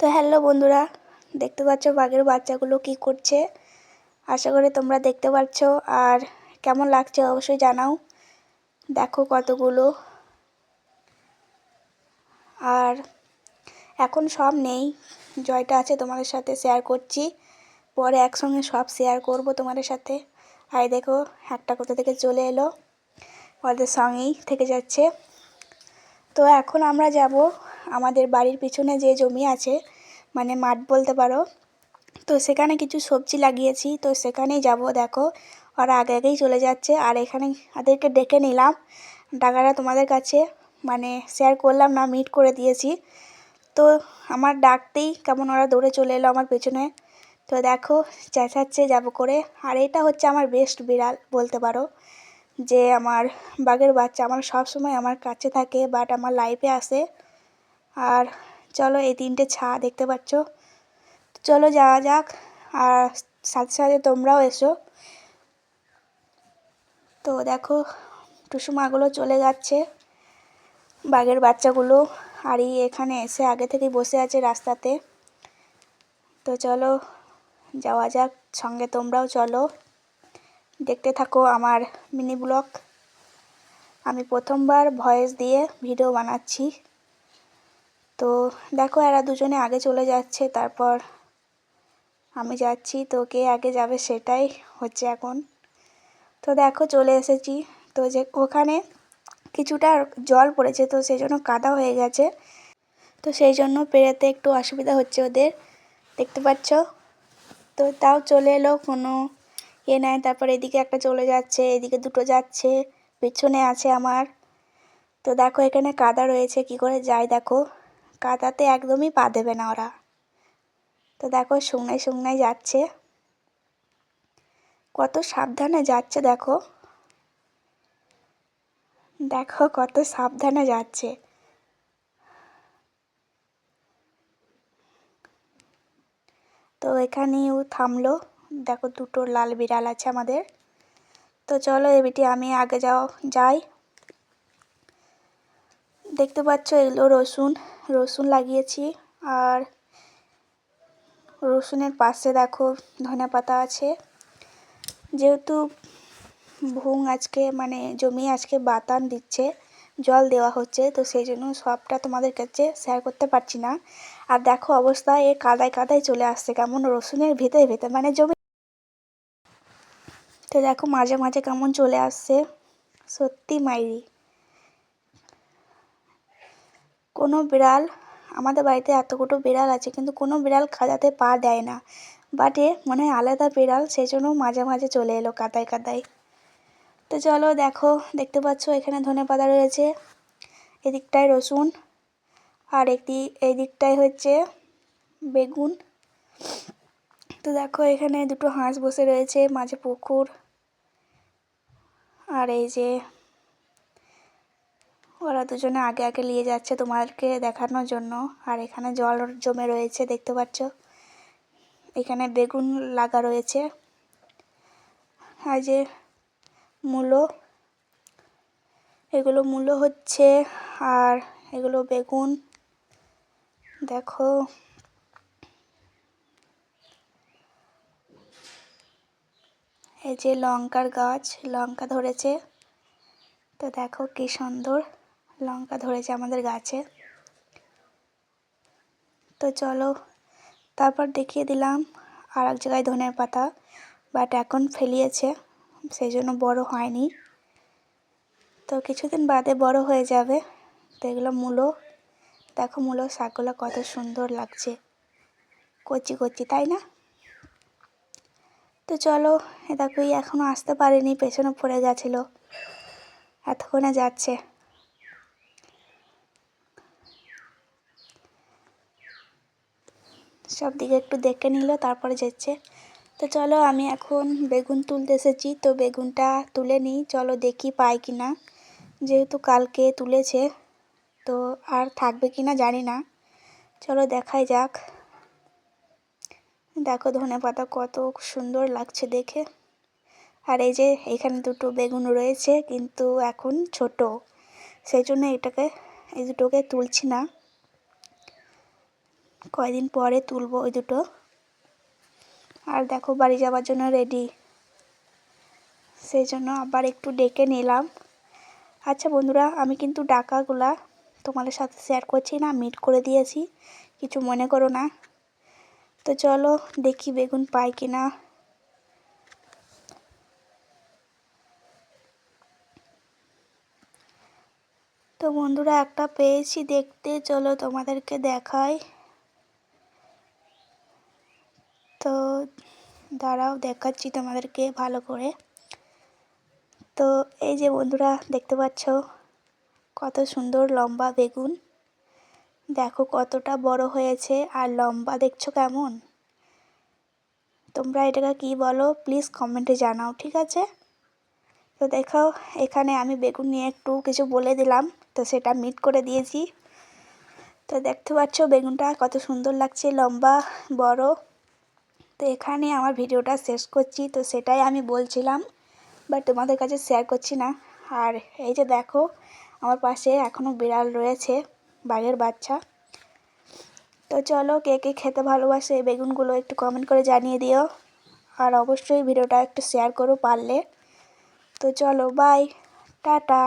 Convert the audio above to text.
তো হ্যালো বন্ধুরা, দেখতে পাচ্ছ বাঘের বাচ্চাগুলো কি করছে? আশা করি তোমরা দেখতে পাচ্ছ আর কেমন লাগছে অবশ্যই জানাও। দেখো কতগুলো। আর এখন সব নেই, জয়টা আছে তোমাদের সাথে শেয়ার করছি। পরে একসঙ্গে সব শেয়ার করব তোমাদের সাথে। আর দেখো, একটা কোথা থেকে চলে এলো? ওদের সঙ্গেই থেকে যাচ্ছে। তো এখন আমরা যাব আমাদের বাড়ির পিছনে যে জমি আছে মানে মাঠ বলতে পারো, তো সেখানে কিছু সবজি লাগিয়েছি, তো সেখানেই যাব, দেখো। ওরা আগে আগেই চলে যাচ্ছে, আর এখানে ওদেরকে ডেকে নিলাম। ডাকাটা তোমাদের কাছে মানে শেয়ার করলাম না মিট করে দিয়েছি। তো আমার ডাকতেই কেমন ওরা দৌড়ে চলে এলো আমার পেছনে। তো দেখো, চেঁচাচ্ছে যাব করে। আর এটা হচ্ছে আমার বেস্ট বিড়াল বলতে পারো, যে আমার বাঘের বাচ্চা। আমার সব সময় আমার কাছে থাকে বাট আমার লাইফে আসে। আর চলো এই তিনটে ছা দেখতে পাচ্ছ। চলো যাওয়া যাক, আর সাথে সাথে তোমরাও এসো। তো দেখো, টুসুমাগুলো চলে যাচ্ছে বাঘের বাচ্চাগুলো। আর এই এখানে এসে আগে থেকেই বসে আছে রাস্তাতে। তো চলো যাওয়া যাক, সঙ্গে তোমরাও চলো। দেখতে থাকো আমার মিনি ব্লগ। আমি প্রথমবার ভয়েস দিয়ে ভিডিও বানাচ্ছি। তো দেখো এরা দুজনে আগে চলে যাচ্ছে, তারপর আমি যাচ্ছি তো কে আগে যাবে সেটাই হচ্ছে এখন। তো দেখো চলে এসেছি, তো যে ওখানে কিছুটা জল পড়েছে, তো সেই জন্য কাদা হয়ে গেছে। তো সেই জন্য পেরোতে একটু অসুবিধা হচ্ছে ওদের, দেখতে পাচ্ছ? তো তাও চলে এলো, কোনো এ নেয় তারপর এদিকে একটা চলে যাচ্ছে, এদিকে দুটো যাচ্ছে, পিছনে আছে আমার। তো দেখো এখানে কাদা রয়েছে, কি করে যায় দেখো। কাদাতে একদমই পা দেবে না ওরা। তো দেখো শুকনায় শুকনায় যাচ্ছে। কত সাবধানে যাচ্ছে দেখো। দেখো কত সাবধানে যাচ্ছে। তো এখানেও থামলো। দেখো দুটো লাল বিড়াল আছে আমাদের। তো চলো এবিটি আমি আগে যাও, যাই। দেখতে পাচ্ছ এগুলো রসুন রসুন লাগিয়েছি আর রসুনের পাশে দেখো ধনে পাতা আছে। যেহেতু ভুং আজকে মানে জমি আজকে বাতান দিচ্ছে, জল দেওয়া হচ্ছে, তো সেই জন্য সবটা তোমাদের কাছে শেয়ার করতে পারছি না। আর দেখো অবস্থা এ কাদায় কাদায় চলে আসছে, কেমন রসুনের ভেতরে ভেতরে মানে জমি তো দেখো মাঝে মাঝে কেমন চলে আসছে, সত্যি মাইরি। কোনো বিড়াল, আমাদের বাড়িতে এতগুলো বিড়াল আছে, কিন্তু কোনো বিড়াল খাদাতে পা দেয় না। বাট এ মনে হয় আলাদা বিড়াল সেই জন্য মাঝে মাঝে চলে এলো কাদায় কাদায়। তো চলো দেখো, দেখতে পাচ্ছ এখানে ধনে পাতা রয়েছে। এদিকটায় রসুন, আর একটি এই দিকটায় হচ্ছে বেগুন। তো দেখো এখানে দুটো হাঁস বসে রয়েছে, মাঝে পুকুর, আর এই যে ওরা দুজনে আগে আগে নিয়ে যাচ্ছে তোমাদেরকে দেখানোর জন্য। আর এখানে জল জমে রয়েছে, দেখতে পাচ্ছ? এখানে বেগুন লাগা রয়েছে। আর যে মূলো, এগুলো মূলো হচ্ছে আর এগুলো বেগুন। দেখো। এই যে লঙ্কার গাছ, লঙ্কা ধরেছে। তো দেখো কি সুন্দর। লঙ্কা ধরেছে আমাদের গাছে। তো চলো, তারপর দেখিয়ে দিলাম আর এক জায়গায় ধনের পাতা বাট এখন ফেলিয়েছে সেই জন্য বড়ো হয়নি। তো কিছুদিন বাদে বড় হয়ে যাবে। তো এগুলো মূলো, দেখো মূলো শাকগুলো কত সুন্দর লাগছে। কচি কচি, তাই না? তো চলো, এ দেখো এখনও আসতে পারিনি, পেছনে পড়ে গেছিল। এতক্ষণে যাচ্ছে। সব দিকে একটু দেখে নিল, তারপরে যাচ্ছে। তো চলো আমি এখন বেগুন তুলতে এসেছি। তো বেগুনটা তুলে নিই। চলো দেখি পাই কি না যেহেতু কালকে তুলেছে, তো আর থাকবে কি না জানি না। চলো দেখাই যাক। দেখো ধনে পাতা কত সুন্দর লাগছে দেখে। আর এই যে এখানে দুটো বেগুন রয়েছে, কিন্তু এখন ছোট। সেই জন্য এটাকে, এই দুটোকে তুলছি না। কয়দিন পরে তুলবো ওই দুটো। আর দেখো বাড়ি যাওয়ার জন্য রেডি সেই জন্য আবার একটু ডেকে নিলাম। আচ্ছা বন্ধুরা, আমি কিন্তু ডাকাগুলা তোমাদের সাথে শেয়ার করছি না মিট করে দিয়েছি। কিছু মনে করো না। তো চলো দেখি বেগুন পাই কি না তো বন্ধুরা, একটা পেয়েছি দেখতে, চলো তোমাদেরকে দেখাই। তো দাঁড়াও, দেখাচ্ছি তোমাদেরকে ভালো করে। তো এই যে বন্ধুরা, দেখতে পাচ্ছ কত সুন্দর লম্বা বেগুন। দেখো কতটা বড় হয়েছে আর লম্বা, দেখছ কেমন? তোমরা এটাকে কি বলো? প্লিজ কমেন্টে জানাও, ঠিক আছে? তো দেখো এখানে আমি বেগুন নিয়ে একটু কিছু বলে দিলাম, তো সেটা মিট করে দিয়েছি। তো দেখতে পাচ্ছ বেগুনটা কত সুন্দর লাগছে, লম্বা, বড়। তো এখানে আমার ভিডিওটা শেষ করছি, তো সেটাই আমি বলছিলাম বাট তোমাদের কাছে শেয়ার করছি না। আর এই যে দেখো, আমার পাশে এখনও বিড়াল রয়েছে, বাঘের বাচ্চা। তো চলো কে কে খেতে ভালোবাসে এই বেগুনগুলো একটু কমেন্ট করে জানিয়ে দিও। আর অবশ্যই ভিডিওটা একটু শেয়ার করো পারলে। তো চলো বাই টাটা।